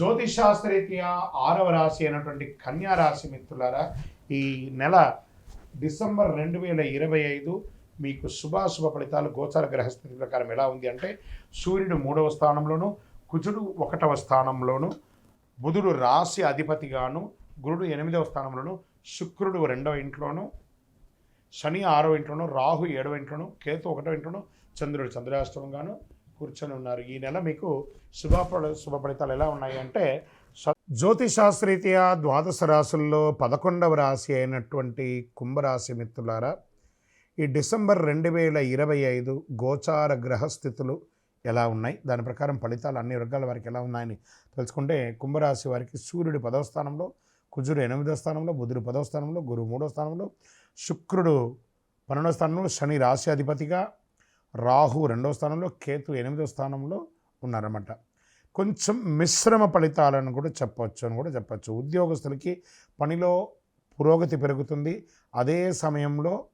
జ్యోతిషాస్త్రరీత్యా ఆరవ రాశి అయినటువంటి కన్యా రాశి మిత్రులారా ఈ నెల డిసెంబర్ రెండు వేల ఇరవై ఐదు మీకు శుభాశుభ ఫలితాలు గోచార గ్రహస్థితి ప్రకారం ఎలా ఉంది అంటే సూర్యుడు మూడవ స్థానంలోను కుజుడు ఒకటవ స్థానంలోను బుధుడు రాశి అధిపతిగాను గురుడు ఎనిమిదవ స్థానంలోను శుక్రుడు రెండవ ఇంట్లోను శని ఆరవ ఇంట్లోను రాహు ఏడవ ఇంట్లోను కేతు ఒకటవ ఇంట్లోను చంద్రుడు చంద్రాష్టమంగాను కూర్చొని ఉన్నారు. ఈ నెల మీకు శుభ శుభ ఫలితాలు ఎలా ఉన్నాయి అంటే స- ద్వాదశ రాశుల్లో పదకొండవ రాశి అయినటువంటి కుంభరాశి మిత్రులారా ఈ డిసెంబర్ రెండు వేల ఇరవై ఐదు గోచార గ్రహస్థితులు ఎలా ఉన్నాయి? దాని ప్రకారం ఫలితాలు అన్ని వర్గాల వారికి ఎలా ఉన్నాయని తెలుసుకుంటే కుంభరాశి వారికి సూర్యుడు పదవ స్థానంలో కుజుడు ఎనిమిదవ స్థానంలో బుధుడు పదవ స్థానంలో గురువు మూడవ స్థానంలో శుక్రుడు పన్నెండవ స్థానంలో శని రాశి అధిపతిగా రాహు రెండవ స్థానంలో కేతు ఎనిమిదవ స్థానంలో ఉన్నారన్నమాట. కొంచెం మిశ్రమ ఫలితాలను కూడా చెప్పవచ్చు అని కూడా చెప్పచ్చు. ఉద్యోగస్తులకి పనిలో పురోగతి పెరుగుతుంది. అదే సమయంలో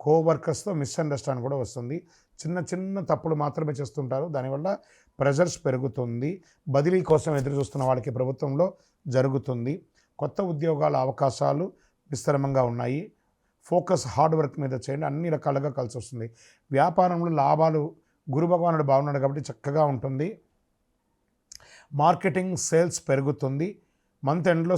కోవర్కర్స్తో మిస్అండర్స్టాండ్ కూడా వస్తుంది. చిన్న చిన్న తప్పులు మాత్రమే చేస్తుంటారు. దానివల్ల ప్రెజర్స్ పెరుగుతుంది. బదిలీ కోసం ఎదురు చూస్తున్న వాళ్ళకి ప్రభుత్వంలో జరుగుతుంది. కొత్త ఉద్యోగాల అవకాశాలు విస్తరంగా ఉన్నాయి. ఫోకస్ హార్డ్ వర్క్ మీద చేయండి. అన్ని రకాలుగా కలిసి వస్తుంది. వ్యాపారంలో లాభాలు గురు భగవానుడు బాగున్నాడు కాబట్టి చక్కగా ఉంటుంది. మార్కెటింగ్ సేల్స్ పెరుగుతుంది. మంత్ ఎండ్లో